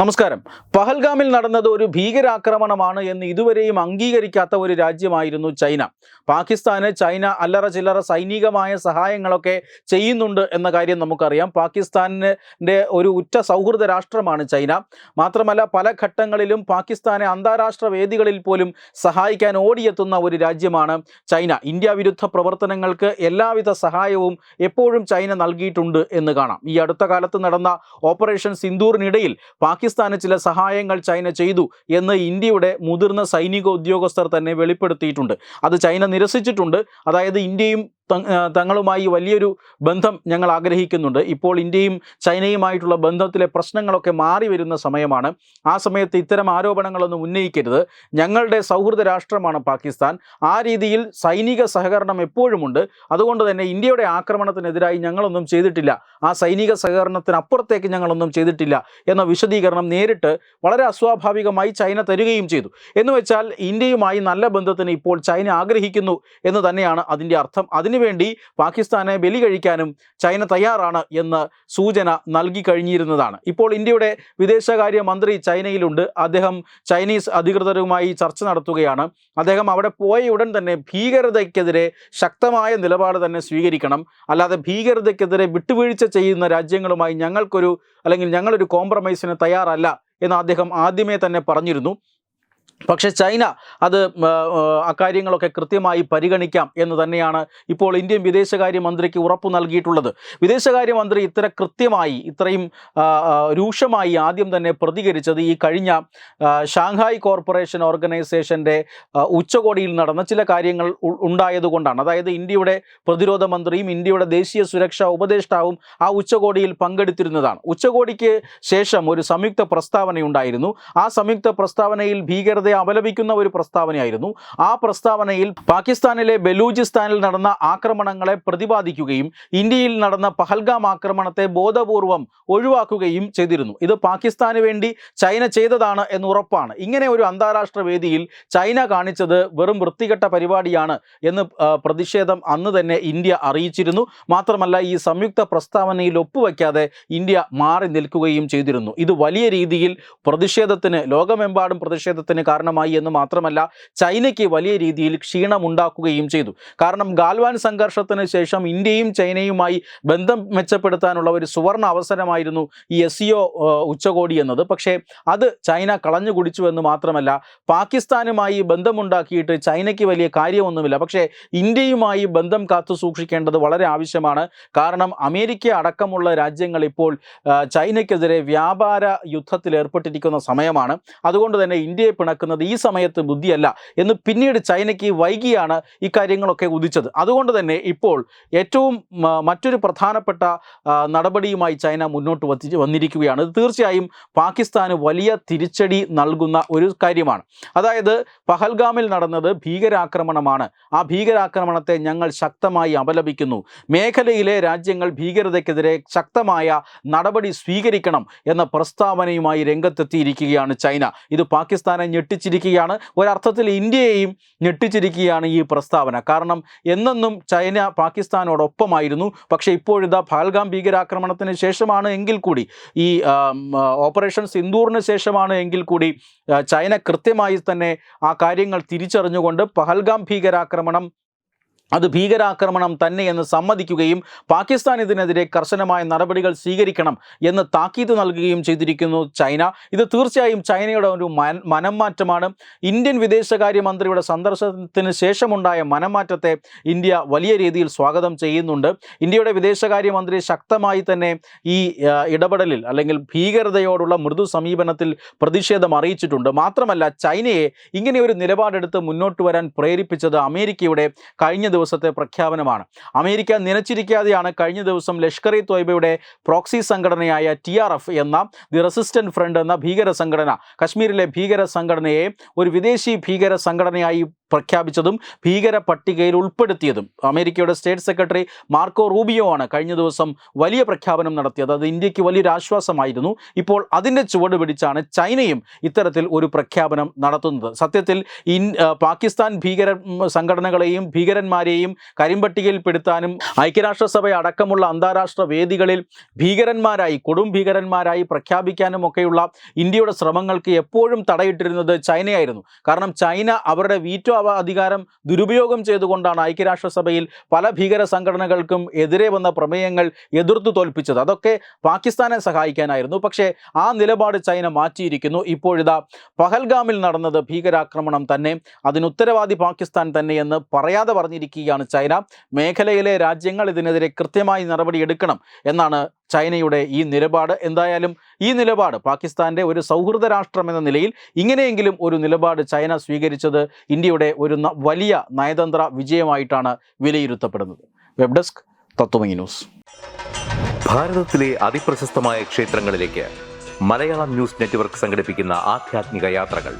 നമസ്കാരം. പഹൽഗാമിൽ നടന്നത് ഒരു ഭീകരാക്രമണമാണ് എന്ന് ഇതുവരെയും അംഗീകരിക്കാത്ത ഒരു രാജ്യമായിരുന്നു ചൈന. പാകിസ്ഥാന് ചൈന അല്ലറ ചില്ലറ സൈനികമായ സഹായങ്ങളൊക്കെ ചെയ്യുന്നുണ്ട് എന്ന കാര്യം നമുക്കറിയാം. പാകിസ്ഥാനിന്റെ ഒരു ഉറ്റ സൗഹൃദ രാഷ്ട്രമാണ് ചൈന. മാത്രമല്ല പല ഘട്ടങ്ങളിലും പാകിസ്ഥാനെ അന്താരാഷ്ട്ര വേദികളിൽ പോലും സഹായിക്കാൻ ഓടിയെത്തുന്ന ഒരു രാജ്യമാണ് ചൈന. ഇന്ത്യ വിരുദ്ധ പ്രവർത്തനങ്ങൾക്ക് എല്ലാവിധ സഹായവും എപ്പോഴും ചൈന നൽകിയിട്ടുണ്ട് എന്ന് കാണാം. ഈ അടുത്ത കാലത്ത് നടന്ന ഓപ്പറേഷൻ സിന്ദൂറിനിടയിൽ പാകിസ്ഥാന് ചില സഹായങ്ങൾ ചൈന ചെയ്തു എന്ന് ഇന്ത്യയുടെ മുതിർന്ന സൈനിക ഉദ്യോഗസ്ഥർ തന്നെ വെളിപ്പെടുത്തിയിട്ടുണ്ട്. അത് ചൈന നിരസിച്ചിട്ടുണ്ട്. അതായത് ഇന്ത്യയും തങ്ങളുമായി വലിയൊരു ബന്ധം ഞങ്ങൾ ആഗ്രഹിക്കുന്നുണ്ട്. ഇപ്പോൾ ഇന്ത്യയും ചൈനയുമായിട്ടുള്ള ബന്ധത്തിലെ പ്രശ്നങ്ങളൊക്കെ മാറി വരുന്ന സമയമാണ്. ആ സമയത്ത് ഇത്തരം ആരോപണങ്ങളൊന്നും ഉന്നയിക്കരുത്. ഞങ്ങളുടെ സൗഹൃദ രാഷ്ട്രമാണ് പാകിസ്ഥാൻ. ആ രീതിയിൽ സൈനിക സഹകരണം എപ്പോഴുമുണ്ട്. അതുകൊണ്ട് തന്നെ ഇന്ത്യയുടെ ആക്രമണത്തിനെതിരായി ഞങ്ങളൊന്നും ചെയ്തിട്ടില്ല. ആ സൈനിക സഹകരണത്തിനപ്പുറത്തേക്ക് ഞങ്ങളൊന്നും ചെയ്തിട്ടില്ല എന്ന വിശദീകരണം നേരിട്ട് വളരെ അസ്വാഭാവികമായി ചൈന തരികയും ചെയ്തു. എന്ന് വെച്ചാൽ ഇന്ത്യയുമായി നല്ല ബന്ധത്തിന് ഇപ്പോൾ ചൈന ആഗ്രഹിക്കുന്നു എന്ന് തന്നെയാണ് അതിന്റെ അർത്ഥം. അതിനുവേണ്ടി പാകിസ്ഥാനെ ബലി കഴിക്കാനും ചൈന തയ്യാറാണ് എന്ന് സൂചന നൽകി കഴിഞ്ഞിരുന്നതാണ്. ഇപ്പോൾ ഇന്ത്യയുടെ വിദേശകാര്യ മന്ത്രി ചൈനയിലുണ്ട്. അദ്ദേഹം ചൈനീസ് അധികൃതരുമായി ചർച്ച നടത്തുകയാണ്. അദ്ദേഹം അവിടെ പോയ ഉടൻ തന്നെ ഭീകരതയ്ക്കെതിരെ ശക്തമായ നിലപാട് തന്നെ സ്വീകരിക്കണം. അല്ലാതെ ഭീകരതയ്ക്കെതിരെ വിട്ടുവീഴ്ച ചെയ്യുന്ന രാജ്യങ്ങളുമായി ഞങ്ങൾക്കൊരു അല്ലെങ്കിൽ ഞങ്ങളൊരു കോംപ്രമൈസിന് തയ്യാറല്ല എന്ന് അദ്ദേഹം ആദ്യമേ തന്നെ പറഞ്ഞിരുന്നു. പക്ഷേ ചൈന അത് അക്കാര്യങ്ങളൊക്കെ കൃത്യമായി പരിഗണിക്കാം എന്ന് തന്നെയാണ് ഇപ്പോൾ ഇന്ത്യൻ വിദേശകാര്യമന്ത്രിക്ക് ഉറപ്പു നൽകിയിട്ടുള്ളത്. വിദേശകാര്യമന്ത്രി ഇത്ര കൃത്യമായി ഇത്രയും രൂക്ഷമായി ആദ്യം തന്നെ പ്രതികരിച്ചത് ഈ കഴിഞ്ഞ ഷാങ്ഹായ് കോർപ്പറേഷൻ ഓർഗനൈസേഷന്റെ ഉച്ചകോടിയിൽ നടന്ന ചില കാര്യങ്ങൾ ഉണ്ടായതുകൊണ്ടാണ്. അതായത് ഇന്ത്യയുടെ പ്രതിരോധ മന്ത്രിയും ഇന്ത്യയുടെ ദേശീയ സുരക്ഷാ ഉപദേഷ്ടാവും ആ ഉച്ചകോടിയിൽ പങ്കെടുത്തിരുന്നതാണ്. ഉച്ചകോടിക്ക് ശേഷം ഒരു സംയുക്ത പ്രസ്താവനയുണ്ടായിരുന്നു. ആ സംയുക്ത പ്രസ്താവനയിൽ ഭീകരതയെ അപലപിക്കുന്ന ഒരു പ്രസ്താവനയായിരുന്നു. ആ പ്രസ്താവനയിൽ പാകിസ്ഥാനിലെ ബലൂചിസ്ഥാനിൽ നടന്ന ആക്രമണങ്ങളെ പ്രതിപാദിക്കുകയും ഇന്ത്യയിൽ നടന്ന പഹൽഗാം ആക്രമണത്തെ ബോധപൂർവം ഒഴിവാക്കുകയും ചെയ്തിരുന്നു. ഇത് പാകിസ്ഥാന് വേണ്ടി ചൈന ചെയ്തതാണ് എന്ന് ഉറപ്പാണ്. ഇങ്ങനെ ഒരു അന്താരാഷ്ട്ര വേദിയിൽ ചൈന കാണിച്ചത് വെറും വൃത്തികെട്ട പരിപാടിയാണ് എന്ന് പ്രതിഷേധം അന്ന് തന്നെ ഇന്ത്യ അറിയിച്ചിരുന്നു. മാത്രമല്ല ഈ സംയുക്ത പ്രസ്താവനയിൽ ഒപ്പുവെക്കാതെ ഇന്ത്യ മാറി നിൽക്കുകയും ചെയ്തിരുന്നു. ഇത് വലിയ രീതിയിൽ പ്രതിഷേധത്തിന് ലോകമെമ്പാടും പ്രതിഷേധത്തിന് കാരണമായി എന്ന് മാത്രമല്ല ചൈനയ്ക്ക് വലിയ രീതിയിൽ ക്ഷീണമുണ്ടാക്കുകയും ചെയ്തു. കാരണം ഗാൽവാൻ സംഘർഷത്തിന് ശേഷം ഇന്ത്യയും ചൈനയുമായി ബന്ധം മെച്ചപ്പെടുത്താനുള്ള ഒരു സുവർണ അവസരമായിരുന്നു ഈ എസ് ഉച്ചകോടി എന്നത്. പക്ഷേ അത് ചൈന കളഞ്ഞു കുടിച്ചു എന്ന് മാത്രമല്ല പാകിസ്ഥാനുമായി ബന്ധമുണ്ടാക്കിയിട്ട് ചൈനയ്ക്ക് വലിയ കാര്യമൊന്നുമില്ല. പക്ഷേ ഇന്ത്യയുമായി ബന്ധം കാത്തു സൂക്ഷിക്കേണ്ടത് വളരെ ആവശ്യമാണ്. കാരണം അമേരിക്ക അടക്കമുള്ള രാജ്യങ്ങൾ ഇപ്പോൾ ചൈനയ്ക്കെതിരെ വ്യാപാര യുദ്ധത്തിൽ ഏർപ്പെട്ടിരിക്കുന്ന സമയമാണ്. അതുകൊണ്ട് തന്നെ ഇന്ത്യയെ പിണക്കുന്നത് ഈ സമയത്ത് ബുദ്ധിയല്ല എന്ന് പിന്നീട് ചൈനയ്ക്ക് വൈകിയാണ് ഇക്കാര്യങ്ങളൊക്കെ ഉദിച്ചത്. അതുകൊണ്ട് തന്നെ ഇപ്പോൾ ഏറ്റവും മറ്റൊരു പ്രധാനപ്പെട്ട നടപടിയുമായി ചൈന മുന്നോട്ട് വന്നിരിക്കുകയാണ്. ഇത് തീർച്ചയായും പാകിസ്ഥാന് വലിയ തിരിച്ചടി നൽകുന്ന ഒരു കാര്യമാണ്. അതായത് പഹൽഗാമിൽ നടന്നത് ഭീകരാക്രമണമാണ്. ആ ഭീകരാക്രമണത്തെ ഞങ്ങൾ ശക്തമായി അപലപിക്കുന്നു. മേഖലയിലെ രാജ്യങ്ങൾ ഭീകരതയ്ക്കെതിരെ ശക്തമായ നടപടി സ്വീകരിക്കണം എന്ന പ്രസ്താവനയുമായി രംഗത്തെത്തിയിരിക്കുകയാണ് ചൈന. ഇത് പാകിസ്ഥാനെ ഞെട്ടിച്ചിരിക്കുകയാണ്. ഒരർത്ഥത്തിൽ ഇന്ത്യയെയും ഞെട്ടിച്ചിരിക്കുകയാണ് ഈ പ്രസ്താവന. കാരണം എന്നെന്നും ചൈന പാകിസ്ഥാനോടൊപ്പമായിരുന്നു. പക്ഷേ ഇപ്പോഴിതാ ഫാൽഗാം ഭീകരാക്രമണത്തിന് ശേഷമാണ് എങ്കിൽ കൂടി ഈ ഓപ്പറേഷൻ സിന്ദൂറിന് ശേഷമാണ് എങ്കിൽ കൂടി ചൈന കൃത്യമായി തന്നെ ആ കാര്യങ്ങൾ തിരിച്ചറിഞ്ഞുകൊണ്ട് പഹൽഗാം ഭീകരാക്രമണം അത് ഭീകരാക്രമണം തന്നെയെന്ന് സമ്മതിക്കുകയും പാകിസ്ഥാൻ ഇതിനെതിരെ കർശനമായ നടപടികൾ സ്വീകരിക്കണം എന്ന് താക്കീത് നൽകുകയും ചെയ്തിരിക്കുന്നു ചൈന. ഇത് തീർച്ചയായും ചൈനയുടെ ഒരു മന- മനംമാറ്റമാണ്. ഇന്ത്യൻ വിദേശകാര്യമന്ത്രിയുടെ സന്ദർശനത്തിന് ശേഷമുണ്ടായ മനംമാറ്റത്തെ ഇന്ത്യ വലിയ രീതിയിൽ സ്വാഗതം ചെയ്യുന്നുണ്ട്. ഇന്ത്യയുടെ വിദേശകാര്യമന്ത്രി ശക്തമായി തന്നെ ഈ ഇടപെടലിൽ അല്ലെങ്കിൽ ഭീകരതയോടുള്ള മൃദു സമീപനത്തിൽ പ്രതിഷേധം അറിയിച്ചിട്ടുണ്ട്. മാത്രമല്ല ചൈനയെ ഇങ്ങനെ ഒരു നിലപാടെടുത്ത് മുന്നോട്ട് വരാൻ പ്രേരിപ്പിച്ചത് അമേരിക്കയുടെ കഴിഞ്ഞ ദിവസത്തെ പ്രഖ്യാപനമാണ്. അമേരിക്ക നനച്ചിരിക്കാതെയാണ് കഴിഞ്ഞ ദിവസം ലഷ്കർ ഇ തോയ്ബയുടെ പ്രോക്സി സംഘടനയായ ടി ആർ എഫ് എന്ന ദി റെസിസ്റ്റന്റ് ഫ്രണ്ട് എന്ന ഭീകര സംഘടന കശ്മീരിലെ ഭീകര സംഘടനയെ ഒരു വിദേശി ഭീകര സംഘടനയായി പ്രഖ്യാപിച്ചതും ഭീകര പട്ടികയിൽ ഉൾപ്പെടുത്തിയതും. അമേരിക്കയുടെ സ്റ്റേറ്റ് സെക്രട്ടറി മാർക്കോ റൂബിയോ ആണ് കഴിഞ്ഞ ദിവസം വലിയ പ്രഖ്യാപനം നടത്തിയത്. അത് ഇന്ത്യയ്ക്ക് വലിയൊരു ആശ്വാസമായിരുന്നു. ഇപ്പോൾ അതിന്റെ ചുവട് പിടിച്ചാണ് ചൈനയും ഇത്തരത്തിൽ ഒരു പ്രഖ്യാപനം നടത്തുന്നത്. സത്യത്തിൽ ഇൻ പാകിസ്ഥാൻ ഭീകര സംഘടനകളെയും ഭീകരന്മാരെയും കരിമ്പട്ടികയിൽപ്പെടുത്താനും ഐക്യരാഷ്ട്രസഭ അടക്കമുള്ള അന്താരാഷ്ട്ര വേദികളിൽ ഭീകരന്മാരായി കൊടും ഭീകരന്മാരായി പ്രഖ്യാപിക്കാനും ഒക്കെയുള്ള ഇന്ത്യയുടെ ശ്രമങ്ങൾക്ക് എപ്പോഴും തടയിട്ടിരുന്നത് ചൈനയായിരുന്നു. കാരണം ചൈന അവരുടെ വീറ്റോ അധികാരം ദുരുപയോഗം ചെയ്തുകൊണ്ടാണ് ഐക്യരാഷ്ട്രസഭയിൽ പല ഭീകര സംഘടനകൾക്കും എതിരെ വന്ന പ്രമേയങ്ങൾ എതിർത്തു തോൽപ്പിച്ചത്. അതൊക്കെ പാകിസ്ഥാനെ സഹായിക്കാനായിരുന്നു. പക്ഷേ ആ നിലപാട് ചൈന മാറ്റിയിരിക്കുന്നു. ഇപ്പോഴിതാ പഹൽഗാമിൽ നടന്നത് ഭീകരാക്രമണം തന്നെ. അതിനുത്തരവാദി പാകിസ്ഥാൻ തന്നെയെന്ന് പറയാതെ പറഞ്ഞിരിക്കുകയാണ് ചൈന. മേഖലയിലെ രാജ്യങ്ങൾ ഇതിനെതിരെ കൃത്യമായി നടപടിയെടുക്കണം എന്നാണ് ചൈനയുടെ ഈ നിലപാട് എന്തായാലും ഈ നിലപാട് പാകിസ്ഥാന്റെ ഒരു സൗഹൃദ രാഷ്ട്രം എന്ന നിലയിൽ ഇങ്ങനെയെങ്കിലും ഒരു നിലപാട് ചൈന സ്വീകരിച്ചത് ഇന്ത്യയുടെ ഒരു വലിയ നയതന്ത്ര വിജയമായിട്ടാണ് വിലയിരുത്തപ്പെടുന്നത്. Web desk Tatwamayi news. ഭാരതത്തിലെ അതിപ്രശസ്തമായ ക്ഷേത്രങ്ങളിലേക്ക് മലയാളം ന്യൂസ് നെറ്റ്വർക്ക് സംഘടിപ്പിക്കുന്ന ആധ്യാത്മിക യാത്രകൾ.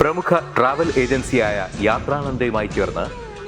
പ്രമുഖ ട്രാവൽ ഏജൻസിയായ യാത്രാനന്ദയുമായി ചേർന്ന്